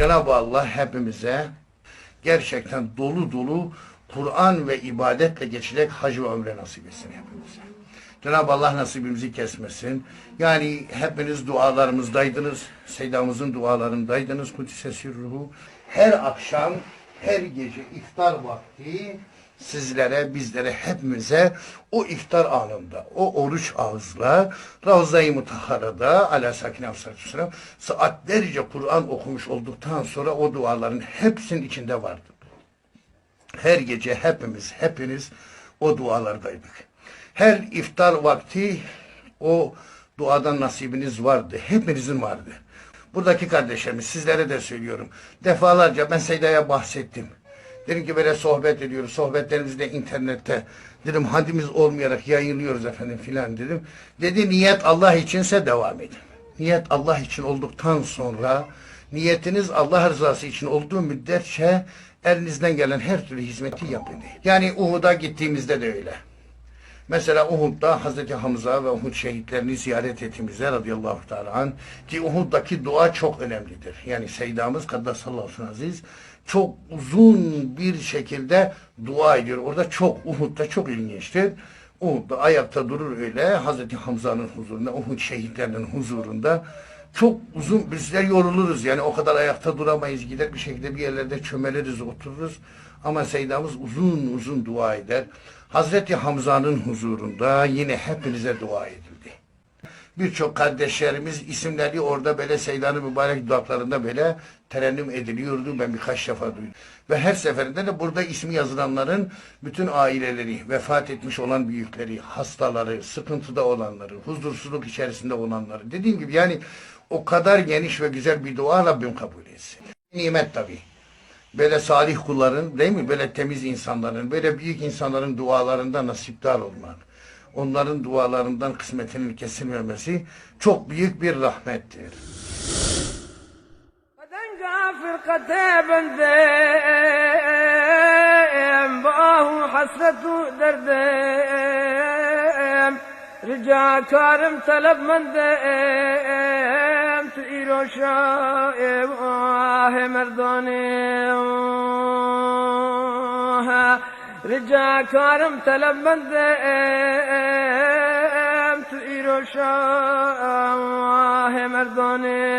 Cenab-ı Allah hepimize gerçekten dolu dolu Kur'an ve ibadetle geçecek hac ve ömre nasip etsin hepimize. Cenab-ı Allah nasibimizi kesmesin. Yani hepiniz dualarımızdaydınız. Seydamızın dualarındaydınız. Kudüs'e sirruhu. Her akşam, her gece iftar vakti sizlere, bizlere, hepimize o iftar anında, o oruç ağızla Ravza-i Mutahhara'da ala sakine Aleyhisselam saatlerce Kur'an okumuş olduktan sonra o duaların hepsinin içinde vardı. Her gece hepimiz, hepiniz o dualardaydık. Her iftar vakti o duadan nasibiniz vardı. Hepinizin vardı. Buradaki kardeşlerimiz sizlere de söylüyorum. Defalarca ben Seyda'ya bahsettim. Dedim ki böyle sohbet ediyoruz. Sohbetlerimizde internette. Dedim hadimiz olmayarak yayınlıyoruz efendim filan dedim. Dedi niyet Allah içinse devam edin. Niyet Allah için olduktan sonra niyetiniz Allah rızası için olduğu müddetçe elinizden gelen her türlü hizmeti yapın. Yani Uhud'a gittiğimizde de öyle. Mesela Uhud'da Hazreti Hamza ve Uhud şehitlerini ziyaret ettiğimizde radıyallahu teala an ki Uhud'daki dua çok önemlidir. Yani Seydamız Kaddasallahu aleyhi aziz çok uzun bir şekilde dua ediyor. Orada çok Uhud'da çok ilginçtir. Uhud'da ayakta durur öyle Hazreti Hamza'nın huzurunda, Uhud şehitlerinin huzurunda çok uzun bizler yoruluruz yani o kadar ayakta duramayız gider bir şekilde bir yerlerde çömeliriz otururuz ama Seydamız uzun uzun dua eder. Hazreti Hamza'nın huzurunda yine hepinize dua edildi. Birçok kardeşlerimiz isimleri orada böyle Seyda'nın mübarek dudaklarında böyle terennüm ediliyordu. Ben birkaç defa duydum. Ve her seferinde de burada ismi yazılanların bütün aileleri, vefat etmiş olan büyükleri, hastaları, sıkıntıda olanları, huzursuzluk içerisinde olanları. Dediğim gibi yani o kadar geniş ve güzel bir dua Rabbim kabul etsin. Nimet tabii böyle salih kulların değil mi? Böyle temiz insanların, böyle büyük insanların dualarında nasipdar olmak. Onların dualarından kısmetinin kesilmemesi çok büyük bir rahmettir. Ricakarım talep mendeyim باه حسرة دردم رجع كارم طلب مندم تئيرو شائب آه مردانم